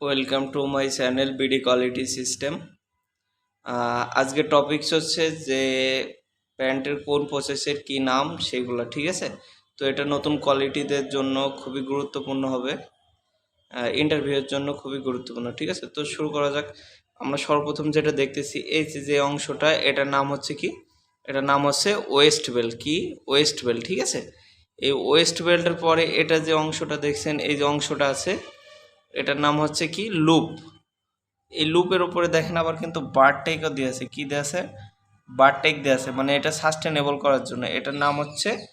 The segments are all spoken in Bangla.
Welcome to my channel BD quality system. আজকে টপিকস হচ্ছে যে প্যান্টের কোন প্রসেসের কি নাম সেগুলো, ঠিক আছে? তো এটা নতুন কোয়ালিটিদের জন্য খুবই গুরুত্বপূর্ণ হবে। ইন্টারভিউয়ের জন্য খুবই গুরুত্বপূর্ণ, ঠিক আছে? তো শুরু করা যাক। আমরা সর্বপ্রথম যেটা দেখতেছি, এই যে অংশটা, এটার নাম হচ্ছে কি? এটার নাম হচ্ছে ওয়েস্ট বেল্ট কি? ওয়েস্ট বেল্ট ঠিক আছে? এই ওয়েস্ট বেল্টের পরে এটা যে অংশটা দেখছেন, এই যে অংশটা আছে এটার নাম হচ্ছে কি? লুপ। এই লুপের উপরে দেখেন আবার কিন্তু বারটেকও দিয়ে আছে। কি দিয়ে আছে? বারটেক দিয়ে আছে। মানে এটা সাস্টেনেবল করার জন্য। এটার নাম হচ্ছে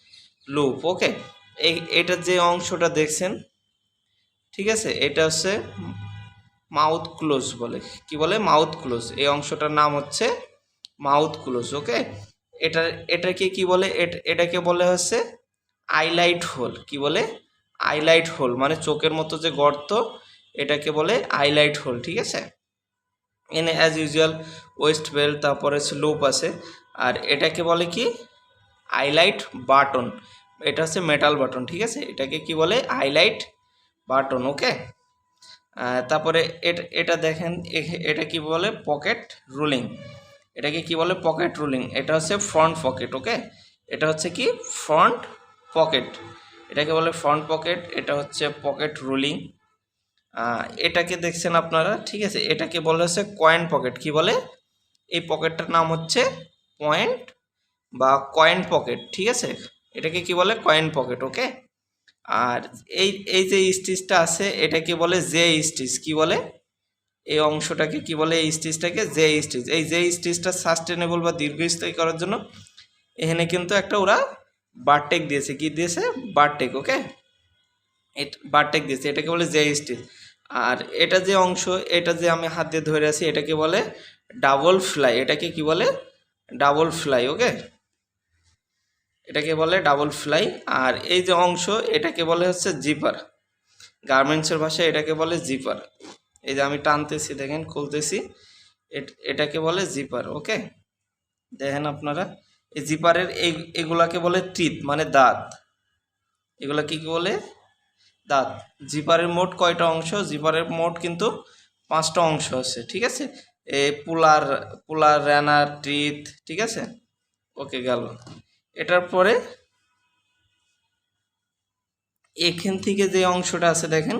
লুপ। ওকে এই এটার যে অংশটা দেখছেন, ঠিক আছে? এটা হচ্ছে মাউথ ক্লোজ বলে। কি বলে? Mouth close. এই অংশটার নাম হচ্ছে মাউথ ক্লোজ। ওকে এটা, এটাকে কি বলে? এট- এটাকে বলে হচ্ছে আইলাইট হোল কি বলে? আইলাইট হোল মানে চোখের মতো যে গর্ত এটাকে বলে আইলাইট হোল ঠিক আছে? এনে অ্যাজ ইউজুয়াল ওয়েস্ট বেল্ট তারপরে স্লোপ আছে। আর এটাকে বলে কি? আইলাইট বাটন এটা হচ্ছে মেটাল বাটন ঠিক আছে? এটাকে কি বলে? আইলাইট বাটন ওকে তারপরে এটা দেখেন এটা কি বলে? পকেট রুলিং এটাকে কি বলে? পকেট রুলিং এটা হচ্ছে ফ্রন্ট পকেট ওকে এটা হচ্ছে কি? ফ্রন্ট পকেট এটাকে বলে ফ্রন্ট পকেট এটা হচ্ছে পকেট রুলিং এটাকে দেখছেন আপনারা, ঠিক আছে? এটাকে বলে হচ্ছে কয়েন পকেট কি বলে? এই পকেটটার নাম হচ্ছে পয়েন্ট বা কয়েন পকেট ঠিক আছে? এটাকে কি বলে? কয়েন পকেট ওকে আর এই এই যে স্টিচটা আছে, এটাকে বলে জে স্টিচ কি বলে? এই অংশটাকে কি বলে? এই স্টিচটাকে জে স্টিচ এই জে স্টিচটা সাস্টেনেবল বা দীর্ঘস্থায়ী করার জন্য এখানে কিন্তু একটা ওরা বারটেক দিয়েছে। কি দিয়েছে? বারটেক ওকে বারটেক দিয়েছে। এটাকে বলে জে স্টিচ আর এটা যে অংশ, এটা যে আমি হাত দিয়ে ধরে আছি, এটাকে বলে ডাবল ফ্লাই এটাকে কি বলে? ডাবল ফ্লাই ওকে এটাকে বলে ডাবল ফ্লাই আর এই যে অংশ, এটাকে বলে হচ্ছে জিপার গার্মেন্টসের ভাষায় এটাকে বলে জিপার এই যে আমি টানতেছি, দেখেন, খুলতেছি, এট- এটাকে বলে জিপার ওকে দেখেন আপনারা, এই জিপারের এই, এগুলাকে বলে টিথ মানে দাঁত। এগুলা কি কি বলে? দাঁত। জিপারের মোট কয়টা অংশ? জিপারের মোট কিন্তু পাঁচটা অংশ আছে, ঠিক আছে? এ পুলার পুলার র্যানার টিথ, ঠিক আছে? ওকে, গেল। এটার পরে এখান থেকে যে অংশটা আছে দেখেন,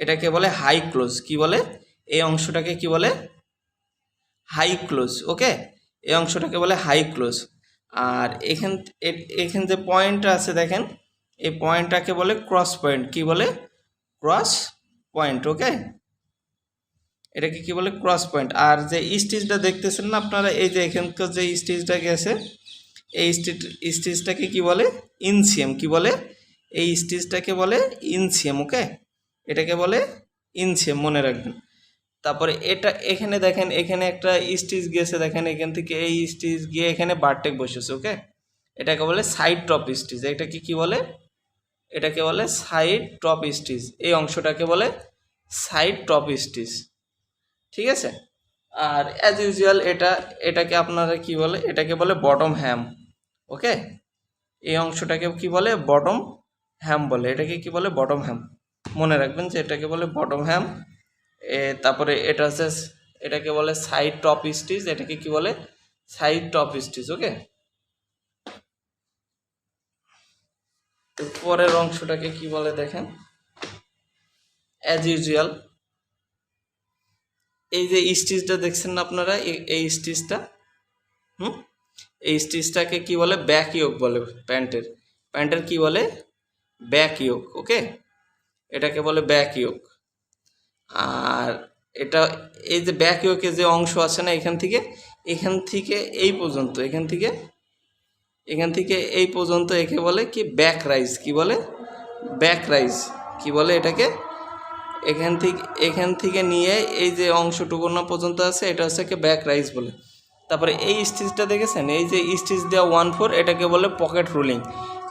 এটাকে বলে হাই ক্লোজ। কি বলে? এই অংশটাকে কি বলে? High close, okay? এই অংশটাকে বলে হাই ক্লোজ। আর এখান এখান যে পয়েন্টটা আছে দেখেন এই পয়েন্টটাকে বলে ক্রস পয়েন্ট কি বলে? ক্রস পয়েন্ট ওকে এটাকে কি বলে? ক্রস পয়েন্ট আর যে স্টিচটা দেখতেছেন না আপনারা, এই যে এখানকার যে স্টিচটা গেছে, এই স্টিচ স্টিচটাকে কি বলে? ইনসিএম কি বলে? এই স্টিচটাকে বলে ইনসিএম ওকে এটাকে বলে ইনসিএম মনে রাখবেন। তারপরে এটা এখানে দেখেন, এখানে একটা স্টিচ গিয়েছে দেখেন এখান থেকে এই স্টিচ গিয়ে এখানে বারটেক বসেছে ওকে এটাকে বলে সাইড টপ স্টিচ এটাকে কি বলে? এটাকে বলে সাইড টপ স্টিচ। এই অংশটাকে বলে সাইড টপ স্টিচ। ঠিক আছে? আর অ্যাজ ইউজুয়াল এটা, এটাকে আপনারা কি বলে? এটাকে বলে বটম হ্যাম ওকে এই অংশটাকে কি বলে? বটম হ্যাম বলে। এটাকে কি বলে? বটম হ্যাম মনে রাখবেন যে এটাকে বলে বটম হ্যাম এ, তারপরে এটা হচ্ছে, এটাকে বলে সাইড টপ স্টিচ এটাকে কি বলে? সাইড টপ স্টিচ ওকে পরের অংশটাকে কি বলে দেখেন? অ্যাজ ইউজুয়াল এই যে স্টিচটা দেখছেন না আপনারা? এই- স্টিচটা? হুম? এই স্টিচটাকে কি বলে? ব্যাক ইয়োক বলে প্যান্টের। প্যান্টের কি বলে? ব্যাক ইয়োক ওকে এটাকে বলে ব্যাক ইয়োক আর এটা, এই যে ব্যাক ইয়োকে যে অংশ আছে না এখান থেকে? এখান থেকে এই পর্যন্ত, এখান থেকে এখান থেকে এই পর্যন্ত একে বলে কি ব্যাক রাইজ কি বলে? ব্যাক রাইজ কি বলে এটাকে? এখান থেকে এখান থেকে নিয়ে এই যে অংশটুকু না পর্যন্ত আছে, এটা হচ্ছে কি ব্যাক রাইজ বলে। তারপরে এই স্টিচটা দেখেছেন? এই যে স্টিচ দেওয়া ওয়ান ফোর এটাকে বলে পকেট রুলিং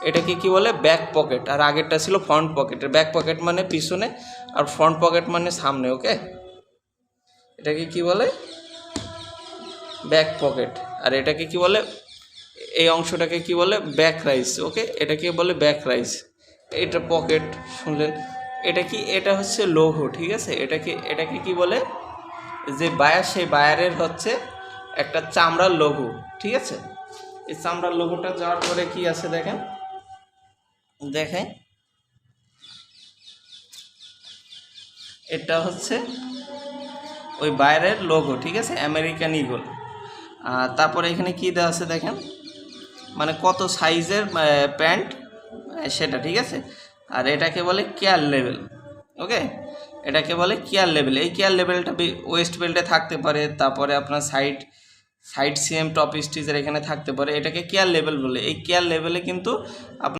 এটাকে কি বলে? ব্যাক পকেট আর আগেরটা ছিল ফ্রন্ট পকেট ব্যাক পকেট মানে পিছনে, আর ফ্রন্ট পকেট মানে সামনে ওকে এটাকে কি বলে? ব্যাক পকেট আর এটাকে কি বলে? এই অংশটাকে কি বলে? ব্যাক রাইস ওকে এটাকে বলে ব্যাক রাইস এটা পকেট শুনলেন? এটা কি? এটা হচ্ছে লৌহ, ঠিক আছে? এটাকে এটাকে কি বলে? যে বায়ার সেই বায়ারের হচ্ছে একটা চামড়ার লঘু ঠিক আছে? এই চামড়ার লঘুটা যাওয়ার পরে কি আছে দেখেন? দেখেন। এটা হচ্ছে ওই বাইরের লোগো ঠিক আছে? আমেরিকান ইগল তারপরে এখানে কি দেওয়া আছে দেখেন? মানে কত সাইজের প্যান্ট? সেটা, ঠিক আছে? আর এটাকে বলে কেয়ার লেভেল, ওকে? এটাকে বলে কেয়ার লেভেল। এই কেয়ার লেভেলটা ওয়েস্ট বেল্টে থাকতে পারে, তারপরে আপনার সাইড সাইড সিএম টপ স্টিচের এখানে থাকতে পারে। এটাকে কেয়ার লেভেল বলে। এই কেয়ার লেভেলে কিন্তু আপনার